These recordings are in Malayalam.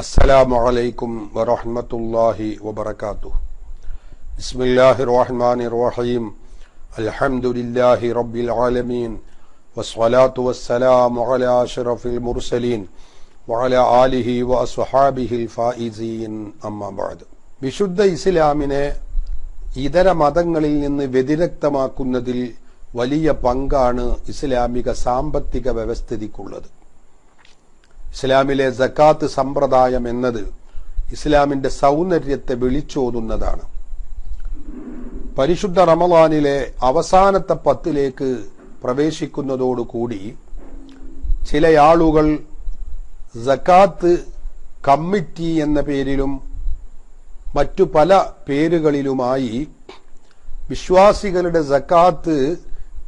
അസ്സലാമു അലൈക്കും വറഹ്മത്തുള്ളാഹി വബർക്കാത്തു ബിസ്മില്ലാഹി റഹ്മാനി റഹീം. അൽഹംദുലില്ലാഹി റബ്ബിൽ ആലമീൻ. വസ്സലാത്തു വസ്സലാമു അലാ അഷ്റഫിൽ മുർസലീൻ. വഅല ആലിഹി വഅസ്ഹാബിഹിൽ ഫായിസീൻ അമ്മാ ബഅദ്. വിശുദ്ധ ഇസ്ലാമിനെ ഇതര മതങ്ങളിൽ നിന്ന് വ്യതിരക്തമാക്കുന്നതിൽ വലിയ പങ്കാണ് ഇസ്ലാമിക സാമ്പത്തിക വ്യവസ്ഥിതിക്കുള്ളത്. ഇസ്ലാമിലെ സക്കാത്ത് സമ്പ്രദായം എന്നത് ഇസ്ലാമിന്റെ സൗന്ദര്യത്തെ വിളിച്ചോതുന്നതാണ്. പരിശുദ്ധ റമദാനിലെ അവസാനത്തെ പത്തിലേക്ക് പ്രവേശിക്കുന്നതോടുകൂടി ചില ആളുകൾ സക്കാത്ത് കമ്മിറ്റി എന്ന പേരിലും മറ്റു പല പേരുകളിലുമായി വിശ്വാസികളുടെ സക്കാത്ത്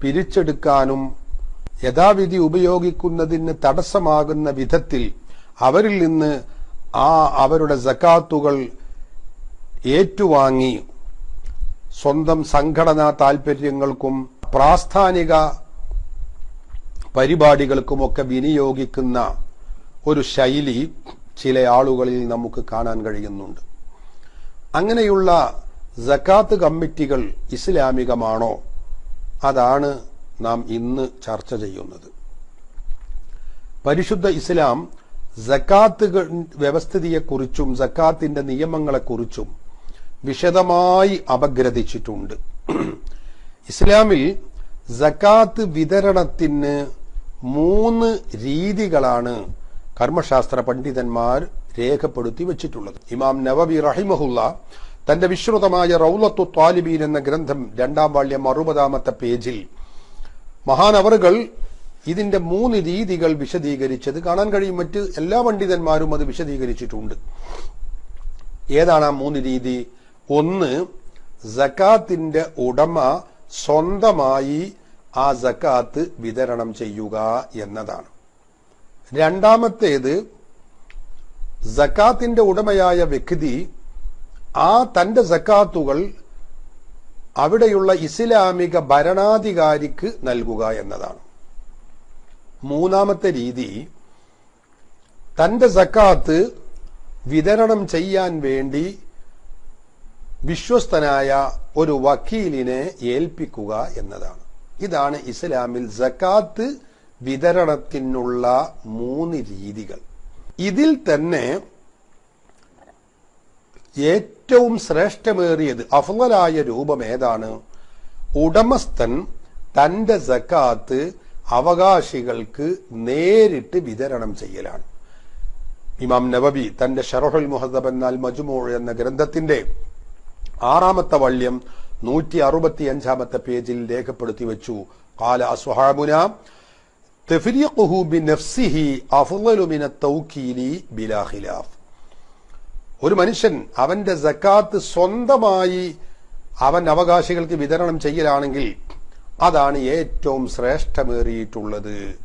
പിരിച്ചെടുക്കാനും യഥാവിധി ഉപയോഗിക്കുന്നതിന് തടസ്സമാകുന്ന വിധത്തിൽ അവരിൽ നിന്ന് ആ അവരുടെ സക്കാത്തുകൾ ഏറ്റുവാങ്ങി സ്വന്തം സംഘടനാ താൽപര്യങ്ങൾക്കും പ്രാസ്ഥാനിക പരിപാടികൾക്കുമൊക്കെ വിനിയോഗിക്കുന്ന ഒരു ശൈലി ചില ആളുകളിൽ നമുക്ക് കാണാൻ കഴിയുന്നുണ്ട്. അങ്ങനെയുള്ള സക്കാത്ത് കമ്മിറ്റികൾ ഇസ്ലാമികമാണോ? അതാണ് നാം ഇന്ന് ചർച്ച ചെയ്യുന്നത്. പരിശുദ്ധ ഇസ്ലാം സക്കാത്ത് വ്യവസ്ഥിതിയെക്കുറിച്ചും ജക്കാത്തിന്റെ നിയമങ്ങളെക്കുറിച്ചും വിശദമായി അപഗ്രഥിച്ചിട്ടുണ്ട്. ഇസ്ലാമിൽ ജക്കാത്ത് വിതരണത്തിന് മൂന്ന് രീതികളാണ് കർമ്മശാസ്ത്ര പണ്ഡിതന്മാർ രേഖപ്പെടുത്തി വച്ചിട്ടുള്ളത്. ഇമാം നവബി റഹിമഹുല്ല തന്റെ വിശ്രുതമായ റൌലത്തു താലിബീൻ എന്ന ഗ്രന്ഥം രണ്ടാം വാള്യം അറുപതാമത്തെ പേജിൽ മഹാനവറുകൾ ഇതിന്റെ മൂന്ന് രീതികൾ വിശദീകരിച്ചത്. കാണാൻ കഴിയും മറ്റ് എല്ലാ പണ്ഡിതന്മാരും അത് വിശദീകരിച്ചിട്ടുണ്ട്. ഏതാണ് ആ മൂന്ന് രീതി? ഒന്ന് സക്കാത്തിന്റെ ഉടമ സ്വന്തമായി ആ സക്കാത്ത് വിതരണം ചെയ്യുക എന്നതാണ്. രണ്ടാമത്തേത് സക്കാത്തിന്റെ ഉടമയായ വ്യക്തി ആ തന്റെ സക്കാത്തുകൾ അവിടെയുള്ള ഇസ്ലാമിക ഭരണാധികാരിക്ക് നൽകുക എന്നതാണ്. മൂന്നാമത്തെ രീതി തന്റെ സക്കാത്ത് വിതരണം ചെയ്യാൻ വേണ്ടി വിശ്വസ്തനായ ഒരു വക്കീലിനെ ഏൽപ്പിക്കുക എന്നതാണ്. ഇതാണ് ഇസ്ലാമിൽ സക്കാത്ത് വിതരണത്തിനുള്ള മൂന്ന് രീതികൾ. ഇതിൽ തന്നെ ഏറ്റവും ശ്രേഷ്ഠമേറിയത് അഫലായ രൂപം ഏതാണ്? ഉടമസ്ഥൻ തന്റെ സക്കാത്ത് അവകാശികൾക്ക് നേരിട്ട് വിതരണം ചെയ്യലാണ്. ഇമാം നവബി തന്റെ ഷറഹുൽ മുഹദബ് എന്നാൽ മജുമോൾ എന്ന ഗ്രന്ഥത്തിന്റെ ആറാമത്തെ വള്യം നൂറ്റി അറുപത്തി അഞ്ചാമത്തെ പേജിൽ രേഖപ്പെടുത്തി വെച്ചു. കാല അസ്വഹാബുന തെഫിരിയഖുഹു ബിനഫ്സിഹി അഫ്ളലു മിന തൗക്കീലി ബിലാ ഒരു മനുഷ്യൻ അവന്റെ സക്കാത്ത് സ്വന്തമായി അവൻ അവകാശികൾക്ക് വിതരണം ചെയ്യലാണെങ്കിൽ അതാണ് ഏറ്റവും ശ്രേഷ്ഠമേറിയിട്ടുള്ളത്.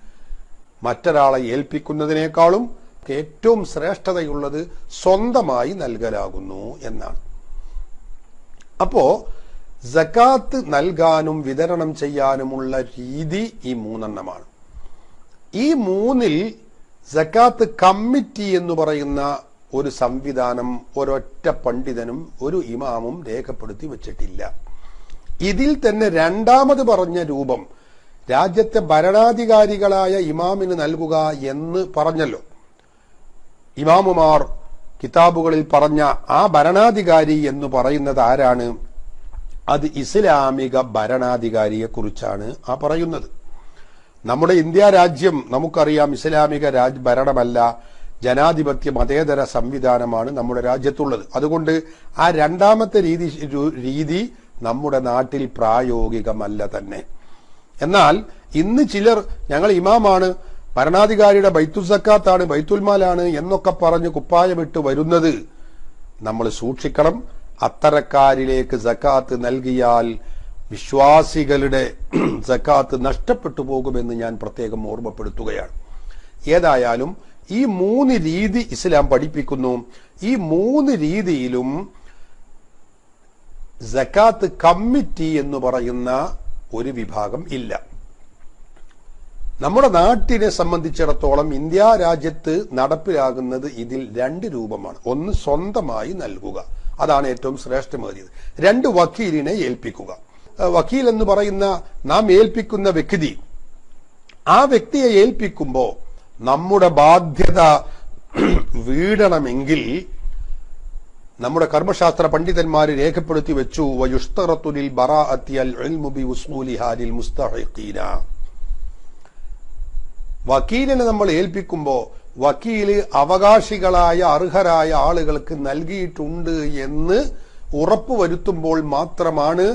മറ്റൊരാളെ ഏൽപ്പിക്കുന്നതിനേക്കാളും ഏറ്റവും ശ്രേഷ്ഠതയുള്ളത് സ്വന്തമായി നൽകലാകുന്നു എന്നാണ്. അപ്പോ ജക്കാത്ത് നൽകാനും വിതരണം ചെയ്യാനുമുള്ള രീതി ഈ മൂന്നെണ്ണമാണ്. ഈ മൂന്നിൽ ജക്കാത്ത് കമ്മിറ്റി എന്ന് പറയുന്ന ഒരു സംവിധാനം ഒരൊറ്റ പണ്ഡിതനും ഒരു ഇമാമും രേഖപ്പെടുത്തി വച്ചിട്ടില്ല. ഇതിൽ തന്നെ രണ്ടാമത് പറഞ്ഞ രൂപം രാജ്യത്തെ ഭരണാധികാരികളായ ഇമാമിന് നൽകുക എന്ന് പറഞ്ഞല്ലോ. ഇമാമുമാർ കിതാബുകളിൽ പറഞ്ഞ ആ ഭരണാധികാരി എന്ന് പറയുന്നത് ആരാണ്? അത് ഇസ്ലാമിക ഭരണാധികാരിയെ കുറിച്ചാണ് ആ പറയുന്നത്. നമ്മുടെ ഇന്ത്യ രാജ്യം നമുക്കറിയാം ഇസ്ലാമിക രാജ് ഭരണമല്ല. ജനാധിപത്യ മതേതര സംവിധാനമാണ് നമ്മുടെ രാജ്യത്തുള്ളത്. അതുകൊണ്ട് ആ രണ്ടാമത്തെ രീതി രീതി നമ്മുടെ നാട്ടിൽ പ്രായോഗികമല്ല തന്നെ. എന്നാൽ ഇന്ന് ചിലർ ഞങ്ങൾ ഇമാമാണ് ഭരണാധികാരിയുടെ ബൈത്തുൽ സക്കാത്താണ് ബൈത്തുൽമാലാണ് എന്നൊക്കെ പറഞ്ഞ് കുപ്പായമിട്ട് വരുന്നത്. നമ്മൾ സൂക്ഷിക്കണം അത്തരക്കാരിലേക്ക് സക്കാത്ത് നൽകിയാൽ വിശ്വാസികളുടെ സക്കാത്ത് നഷ്ടപ്പെട്ടു പോകുമെന്ന് ഞാൻ പ്രത്യേകം ഓർമ്മപ്പെടുത്തുകയാണ്. ഏതായാലും ഈ മൂന്ന് രീതി ഇസ്ലാം പഠിപ്പിക്കുന്നു. ഈ മൂന്ന് രീതിയിലും ജക്കാത്ത് കമ്മിറ്റി എന്ന് പറയുന്ന ഒരു വിഭാഗം ഇല്ല. നമ്മുടെ നാട്ടിനെ സംബന്ധിച്ചിടത്തോളം ഇന്ത്യ രാജ്യത്ത് നടപ്പിലാകുന്നത് ഇതിൽ രണ്ട് രൂപമാണ്. ഒന്ന് സ്വന്തമായി നൽകുക. അതാണ് ഏറ്റവും ശ്രേഷ്ഠമേറിയത്. രണ്ട് വക്കീലിനെ ഏൽപ്പിക്കുക. വക്കീൽ എന്ന് പറയുന്ന നാം ഏൽപ്പിക്കുന്ന വ്യക്തി ആ വ്യക്തിയെ ഏൽപ്പിക്കുമ്പോൾ നമ്മുടെ ബാധ്യത വീടണമെങ്കിൽ നമ്മുടെ കർമ്മശാസ്ത്ര പണ്ഡിതന്മാർ രേഖപ്പെടുത്തി വെച്ചു വയുഷ്തറത്തുലിൽ വക്കീലിനെ നമ്മൾ ഏൽപ്പിക്കുമ്പോ വക്കീൽ അവകാശികളായ അർഹരായ ആളുകൾക്ക് നൽകിയിട്ടുണ്ട് എന്ന് ഉറപ്പുവരുത്തുമ്പോൾ മാത്രമാണ്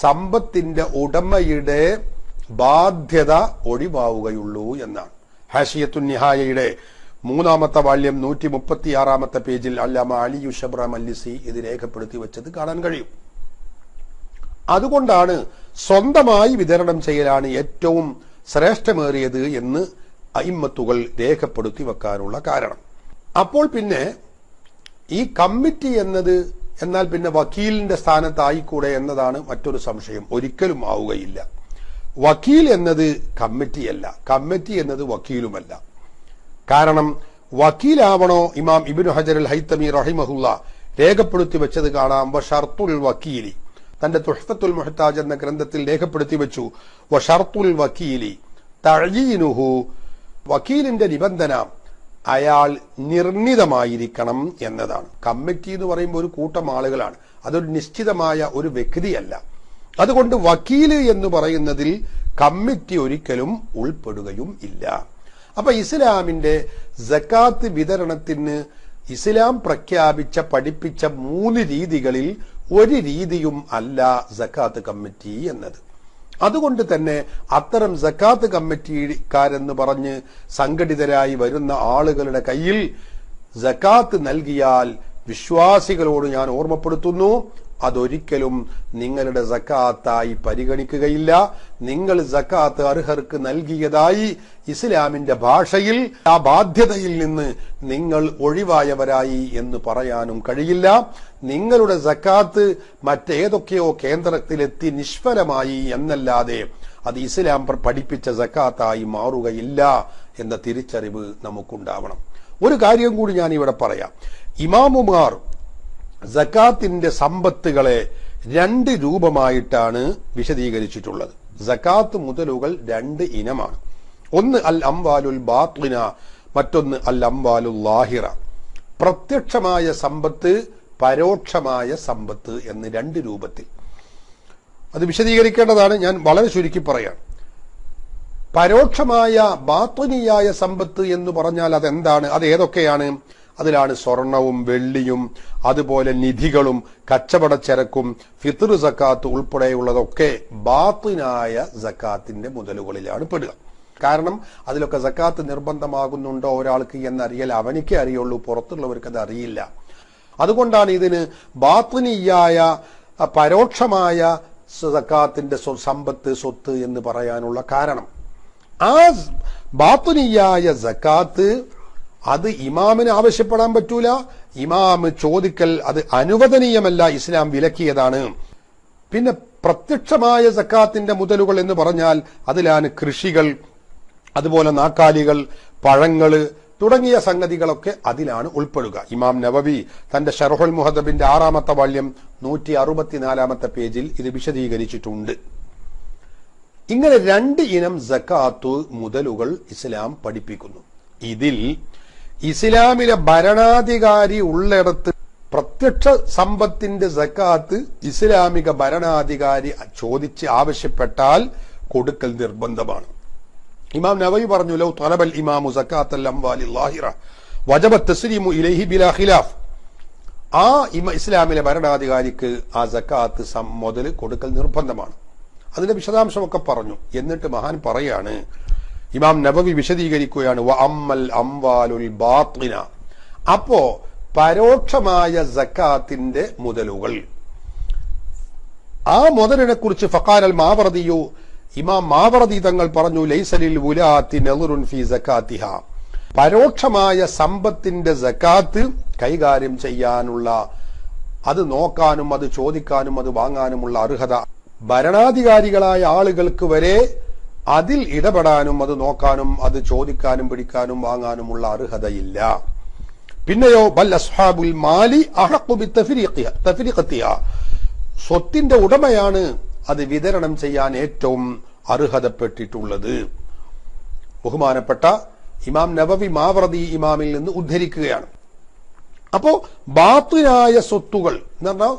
സമ്പത്തിന്റെ ഉടമയുടെ ബാധ്യത ഒഴിവാവുകയുള്ളൂ എന്നാണ്. ഹാഷിയത്തു നിഹായയുടെ മൂന്നാമത്തെ വാല്യം നൂറ്റി മുപ്പത്തിയാറാമത്തെ പേജിൽ അല്ലാമ അലി യുഷബ്ര മല്ലിസി ഇത് രേഖപ്പെടുത്തി വെച്ചത് കാണാൻ കഴിയും. അതുകൊണ്ടാണ് സ്വന്തമായി വിതരണം ചെയ്യലാണ് ഏറ്റവും ശ്രേഷ്ഠമേറിയത് എന്ന് അയിമ്മത്തുകൾ രേഖപ്പെടുത്തി വെക്കാനുള്ള കാരണം. അപ്പോൾ പിന്നെ ഈ കമ്മിറ്റി എന്നത് എന്നാൽ പിന്നെ വക്കീലിന്റെ സ്ഥാനത്തായിക്കൂടെ എന്നതാണ് മറ്റൊരു സംശയം. ഒരിക്കലും ആവുകയില്ല. വക്കീൽ എന്നത് കമ്മിറ്റിയല്ല കമ്മിറ്റി എന്നത് വക്കീലുമല്ല. കാരണം വക്കീലാവണോ ഇമാം ഇബിനു ഹജർ അൽ ഹൈത്തമി റഹിമഹുല്ല രേഖപ്പെടുത്തി വെച്ചത് കാണാം. വ ഷർത്തുൽ വക്കീലി. തന്റെ തുഹ്ഫത്തുൽ മുഹത്താജ് എന്ന ഗ്രന്ഥത്തിൽ രേഖപ്പെടുത്തി വെച്ചു. വ ഷർത്തുൽ വക്കീലി തഴീനുഹു. വക്കീലിന്റെ നിബന്ധന അയാൾ നിർണിതമായിരിക്കണം എന്നതാണ്. കമ്മിറ്റി എന്ന് പറയുമ്പോൾ ഒരു കൂട്ടം ആളുകളാണ്. അതൊരു നിശ്ചിതമായ ഒരു വ്യക്തിയല്ല. അതുകൊണ്ട് വക്കീൽ എന്ന് പറയുന്നതിൽ കമ്മിറ്റി ഒരിക്കലും ഉൾപ്പെടുകയും ഇല്ല. അപ്പൊ ഇസ്ലാമിന്റെ ജക്കാത്ത് വിതരണത്തിന് ഇസ്ലാം പ്രഖ്യാപിച്ച പഠിപ്പിച്ച മൂന്ന് രീതികളിൽ ഒരു രീതിയും അല്ല ജക്കാത്ത് കമ്മിറ്റി എന്നത്. അതുകൊണ്ട് തന്നെ അത്തരം ജക്കാത്ത് കമ്മിറ്റിക്കാരെന്ന് പറഞ്ഞ് സംഘടിതരായി വരുന്ന ആളുകളുടെ കയ്യിൽ ജക്കാത്ത് നൽകിയാൽ വിശ്വാസികളോട് ഞാൻ ഓർമ്മപ്പെടുത്തുന്നു. അതൊരിക്കലും നിങ്ങളുടെ സക്കാത്തായി പരിഗണിക്കുകയില്ല. നിങ്ങൾ സക്കാത്ത് അർഹർക്ക് നൽകിയതായി ഇസ്ലാമിന്റെ ഭാഷയിൽ ആ ബാധ്യതയിൽ നിന്ന് നിങ്ങൾ ഒഴിവായവരായി എന്ന് പറയാനും കഴിയില്ല. നിങ്ങളുടെ സക്കാത്ത് മറ്റേതൊക്കെയോ കേന്ദ്രത്തിലെത്തി നിഷ്ഫലമായി എന്നല്ലാതെ അത് ഇസ്ലാം പഠിപ്പിച്ച സക്കാത്തായി മാറുകയില്ല എന്ന തിരിച്ചറിവ് നമുക്കുണ്ടാവണം. ഒരു കാര്യം കൂടി ഞാൻ ഇവിടെ പറയാം. ഇമാമുമാർ ജക്കാത്തിന്റെ സമ്പത്തുകളെ രണ്ട് രൂപമായിട്ടാണ് വിശദീകരിച്ചിട്ടുള്ളത്. ജക്കാത്ത് മുതലുകൾ രണ്ട് ഇനമാണ്. ഒന്ന് അൽ അംവാലുൽ ബാത്ലിന മറ്റൊന്ന് അൽ അംവാലുൽ ലാഹിറ. പ്രത്യക്ഷമായ സമ്പത്ത് പരോക്ഷമായ സമ്പത്ത് എന്ന് രണ്ട് രൂപത്തിൽ. അത് വിശദീകരിക്കേണ്ടതാണ്. ഞാൻ വളരെ ചുരുക്കി പറയാം. പരോക്ഷമായ ബാത്വനിയായ സമ്പത്ത് എന്ന് പറഞ്ഞാൽ അതെന്താണ്? അത് ഏതൊക്കെയാണ് അതിലാണ് സ്വർണവും വെള്ളിയും അതുപോലെ നിധികളും കച്ചവടച്ചരക്കും ഫിത്തർ സക്കാത്ത് ഉൾപ്പെടെയുള്ളതൊക്കെ ബാത്തിനായ സക്കാത്തിന്റെ മുതലുകളിലാണ് പെടുക. കാരണം അതിലൊക്കെ സക്കാത്ത് നിർബന്ധമാകുന്നുണ്ടോ ഒരാൾക്ക് എന്നറിയൽ അവനിക്കേ അറിയുള്ളൂ പുറത്തുള്ളവർക്ക് അത് അറിയില്ല. അതുകൊണ്ടാണ് ഇതിന് ബാത്തിനിയായ പരോക്ഷമായ സക്കാത്തിന്റെ സമ്പത്ത് സ്വത്ത് എന്ന് പറയാനുള്ള കാരണം. ആ ബാത്തുനിയായ സക്കാത്ത് അത് ഇമാമിന് ആവശ്യപ്പെടാൻ പറ്റൂല. ഇമാം ചോദിക്കൽ അത് അനുവദനീയമല്ല ഇസ്ലാം വിലക്കിയതാണ്. പിന്നെ പ്രത്യക്ഷമായ സക്കാത്തിന്റെ മുതലുകൾ എന്ന് പറഞ്ഞാൽ അതിലാണ് കൃഷികൾ അതുപോലെ നാക്കാലികൾ പഴങ്ങൾ തുടങ്ങിയ സംഗതികളൊക്കെ അതിലാണ് ഉൾപ്പെടുക. ഇമാം നവവി തന്റെ ഷർഹുൽ മുഹദബിന്റെ ആറാമത്തെ വാല്യം നൂറ്റി അറുപത്തിനാലാമത്തെ പേജിൽ ഇത് വിശദീകരിച്ചിട്ടുണ്ട്. ഇങ്ങനെ രണ്ട് ഇനം സക്കാത്തു മുതലുകൾ ഇസ്ലാം പഠിപ്പിക്കുന്നു. ഇതിൽ ഇസ്ലാമിലെ ഭരണാധികാരി ഉള്ളിടത്ത് പ്രത്യക്ഷ സമ്പത്തിന്റെ സക്കാത്ത് ഇസ്ലാമിക ഭരണാധികാരി ചോദിച്ച് ആവശ്യപ്പെട്ടാൽ കൊടുക്കൽ നിർബന്ധമാണ്. ഇമാം നവൈ പറഞ്ഞു ലൗ തലബൽ ഇമാമു സക്കാത്ത് അംവാലി ലാഹിറ വജബ തസ്ലീമു ഇലൈഹി ബിലാ ഖിലാഫ്. ആ ഇസ്ലാമിലെ ഭരണാധികാരിക്ക് ആ സക്കാത്ത് മുതൽ കൊടുക്കൽ നിർബന്ധമാണ്. അതിന്റെ വിശദാംശമൊക്കെ പറഞ്ഞു. എന്നിട്ട് മഹാൻ പറയാണ് ഇമാം നബവി വിശദീകരിക്കുകയാണ് വ അമ്മൽ അംവാലുൽ ബാത്തിന. അപ്പോ പരോക്ഷമായ സക്കാത്തിന്റെ മുതലുകൾ. ആ മുതലിനെ കുറിച്ച് ഫക്കാനൽ മാവറദിയു ഇമാം മാവറദി തങ്ങൾ പറഞ്ഞു ലൈസലിൽ ഉലാത്തി നെറുൻ ഫി സക്കാത്തിഹ. പരോക്ഷമായ സമ്പത്തിന്റെ സക്കാത്ത് കൈകാര്യം ചെയ്യാനുള്ള അത് നോക്കാനും അത് ചോദിക്കാനും അത് വാങ്ങാനുമുള്ള അർഹത. ഭരണാധികാരികളായ ആളുകൾക്ക് വരെ അതിൽ ഇടപെടാനും അത് നോക്കാനും അത് ചോദിക്കാനും പിടിക്കാനും വാങ്ങാനുമുള്ള അർഹതയില്ല. പിന്നെയോ ബൽ അസ്ഹാബുൽ മാലി സ്വത്തിന്റെ ഉടമയാണ് അത് വിതരണം ചെയ്യാൻ ഏറ്റവും അർഹതപ്പെട്ടിട്ടുള്ളത്. ബഹുമാനപ്പെട്ട ഇമാം നബവി മാവറതി ഇമാമിൽ നിന്ന് ഉദ്ധരിക്കുകയാണ്. അപ്പോ ബാത്തുനായ സ്വത്തുകൾ എന്ന് പറഞ്ഞാൽ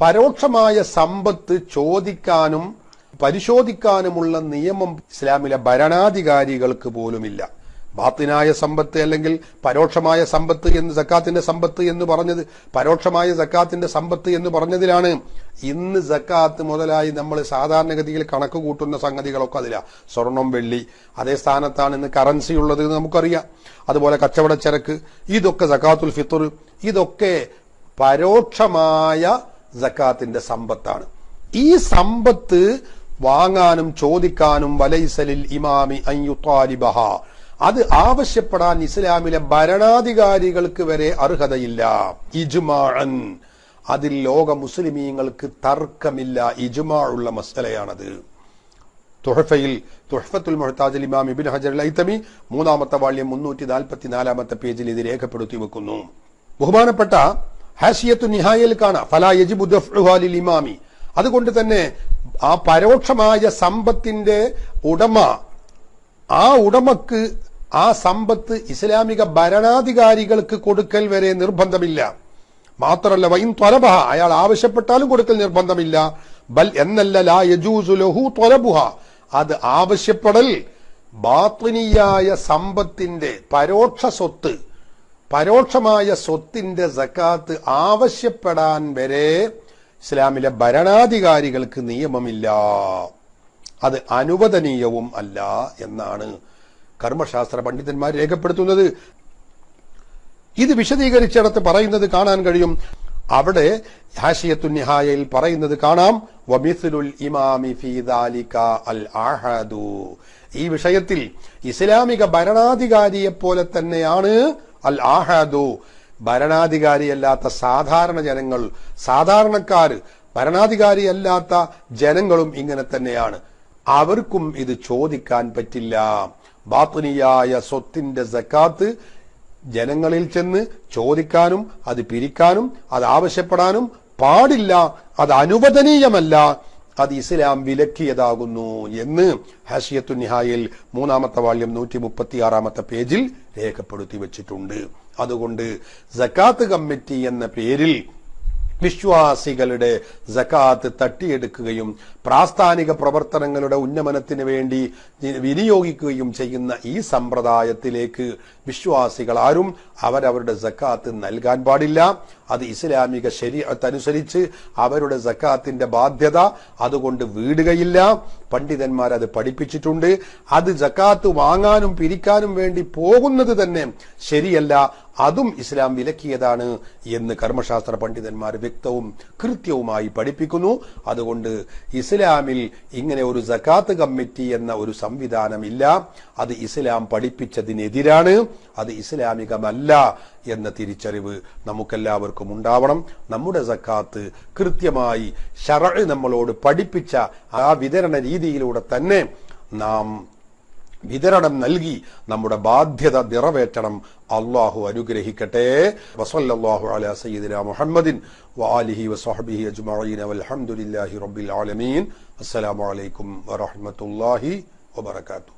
പരോക്ഷമായ സമ്പത്ത് ചോദിക്കാനും പരിശോധിക്കാനുമുള്ള നിയമം ഇസ്ലാമിലെ ഭരണാധികാരികൾക്ക് പോലുമില്ല. ബാത്തിനായ സമ്പത്ത് അല്ലെങ്കിൽ പരോക്ഷമായ സമ്പത്ത് എന്ന് സക്കാത്തിന്റെ സമ്പത്ത് എന്ന് പറഞ്ഞത് പരോക്ഷമായ സക്കാത്തിന്റെ സമ്പത്ത് എന്ന് പറഞ്ഞതിലാണ്. ഇന്ന് സക്കാത്ത് മുതലായി നമ്മൾ സാധാരണഗതിയിൽ കണക്ക് കൂട്ടുന്ന സംഗതികളൊക്കെ അതില. സ്വർണം വെള്ളി അതേ സ്ഥാനത്താണ് ഇന്ന് കറൻസി ഉള്ളത് നമുക്കറിയാം. അതുപോലെ കച്ചവടച്ചരക്ക് ഇതൊക്കെ സക്കാത്തുൽ ഫിത്തർ ഇതൊക്കെ പരോക്ഷമായ സക്കാത്തിന്റെ സമ്പത്താണ്. ഈ സമ്പത്ത് വാങ്ങാനും ചോദിക്കാനും വലൈസലിൽ ഇമാമി അയ്യുത്താലിബഹ അത് ആവശ്യപ്പെടാൻ ഇസ്ലാമിലെ ഭരണാധികാരികൾക്ക് വരെ അർഹതയില്ല. ഇജ്മാഅൻ. അതിൽ ലോക മുസ്ലിമീങ്ങൾക്ക് തർക്കമില്ല. ഇജ്മാ ഉള്ള മസലയാണത്. തുഹഫയിൽ തുഹഫത്തുൽ മൊഹത്താജൽ ഇമാം ഇബിൻ ഹജർ ലൈത്തമി മൂന്നാമത്തെ വാള്യം മുന്നൂറ്റി നാൽപ്പത്തിനാലാമത്തെ പേജിൽ ഇത് രേഖപ്പെടുത്തി വെക്കുന്നു. ബഹുമാനപ്പെട്ട ഹാഷിയത്തു നിഹായൽ കാണാം. ഫലാ യജിബു ഇമാമി. അതുകൊണ്ട് തന്നെ ആ പരോക്ഷമായ സമ്പത്തിന്റെ ഉടമ ആ ഉടമക്ക് ആ സമ്പത്ത് ഇസ്ലാമിക ഭരണാധികാരികൾക്ക് കൊടുക്കൽ വരെ നിർബന്ധമില്ല. മാത്രമല്ല വൈൻ ത്വലബഹ അയാൾ ആവശ്യപ്പെട്ടാലും കൊടുക്കൽ നിർബന്ധമില്ല. ബൽ എന്നല്ല ലാ യജൂസു ലഹു ത്വലബുഹ. അത് ആവശ്യപ്പെടൽ ബാത്തിനിയായ സമ്പത്തിന്റെ പരോക്ഷ സ്വത്ത് പരോക്ഷമായ സ്വത്തിന്റെ സക്കാത്ത് ആവശ്യപ്പെടാൻ വരെ ഇസ്ലാമിലെ ഭരണാധികാരികൾക്ക് നിയമമില്ല. അത് അനുവദനീയവും അല്ല എന്നാണ് കർമ്മശാസ്ത്ര പണ്ഡിതന്മാർ രേഖപ്പെടുത്തുന്നത്. ഇത് വിശദീകരിച്ചിടത്ത് പറയുന്നത് കാണാൻ കഴിയും. അവിടെ ഹാഷിയത്തു നിഹായയിൽ പറയുന്നത് കാണാം. വമിസുലുൽ ഇമാമി ഫീ ദാലിക അൽ ആഹദു ഈ വിഷയത്തിൽ ഇസ്ലാമിക ഭരണാധികാരിയെ പോലെ തന്നെയാണ് അൽ ആഹദു ഭരണാധികാരിയല്ലാത്ത സാധാരണ ജനങ്ങൾ സാധാരണക്കാർ ഭരണാധികാരിയല്ലാത്ത ജനങ്ങളും ഇങ്ങനെ തന്നെയാണ്. അവർക്കും ഇത് ചോദിക്കാൻ പറ്റില്ല. ബാത്തുനിയായ സ്വത്തിന്റെ സക്കാത്ത് ജനങ്ങളിൽ ചെന്ന് ചോദിക്കാനും അത് പിരിക്കാനും അത് ആവശ്യപ്പെടാനും പാടില്ല. അത് അനുവദനീയമല്ല. അത് ഇസ്ലാം വിലക്കിയതാകുന്നു എന്ന് ഹാഷിയത്തു നിഹായിൽ മൂന്നാമത്തെ വാള്യം നൂറ്റി മുപ്പത്തിയാറാമത്തെ പേജിൽ രേഖപ്പെടുത്തി വെച്ചിട്ടുണ്ട്. അതുകൊണ്ട് സക്കാത്ത് കമ്മിറ്റി എന്ന പേരിൽ വിശ്വാസികളുടെ ജക്കാത്ത് തട്ടിയെടുക്കുകയും പ്രാസ്ഥാനിക പ്രവർത്തനങ്ങളുടെ ഉന്നമനത്തിന് വേണ്ടി വിനിയോഗിക്കുകയും ചെയ്യുന്ന ഈ സമ്പ്രദായത്തിലേക്ക് വിശ്വാസികൾ ആരും അവരവരുടെ ജക്കാത്ത് നൽകാൻ പാടില്ല. അത് ഇസ്ലാമിക ശരീരത്തനുസരിച്ച് അവരുടെ ജക്കാത്തിന്റെ ബാധ്യത അതുകൊണ്ട് വീടുകയില്ല. പണ്ഡിതന്മാർ അത് പഠിപ്പിച്ചിട്ടുണ്ട്. അത് ജക്കാത്ത് വാങ്ങാനും പിരിക്കാനും വേണ്ടി പോകുന്നത് തന്നെ ശരിയല്ല. അതും ഇസ്ലാം വിലക്കിയതാണ് എന്ന് കർമ്മശാസ്ത്ര പണ്ഡിതന്മാർ വ്യക്തവും കൃത്യവുമായി പഠിപ്പിക്കുന്നു. അതുകൊണ്ട് ഇസ്ലാമിൽ ഇങ്ങനെ ഒരു സക്കാത്ത് കമ്മിറ്റി എന്ന ഒരു സംവിധാനമില്ല. അത് ഇസ്ലാം പഠിപ്പിച്ചതിനെതിരാണ്. അത് ഇസ്ലാമികമല്ല എന്ന തിരിച്ചറിവ് നമുക്കെല്ലാവർക്കും ഉണ്ടാവണം. നമ്മുടെ സക്കാത്ത് കൃത്യമായി ഷറ നമ്മളോട് പഠിപ്പിച്ച ആ വിതരണ രീതിയിലൂടെ തന്നെ നാം വിതരണം നൽകി നമ്മുടെ ബാധ്യത നിറവേറ്റണം. അള്ളാഹു അനുഗ്രഹിക്കട്ടെ. വസല്ലല്ലാഹു അലാ സയ്യിദിന മുഹമ്മദിൻ വാലിഹി വസഹ്ബിഹി അജ്മഈൻ വൽഹംദുലില്ലാഹി റബ്ബിൽ ആലമീൻ. അസ്സലാമു അലൈക്കും വറഹ്മത്തുള്ളാഹി വബറകാതുഹു.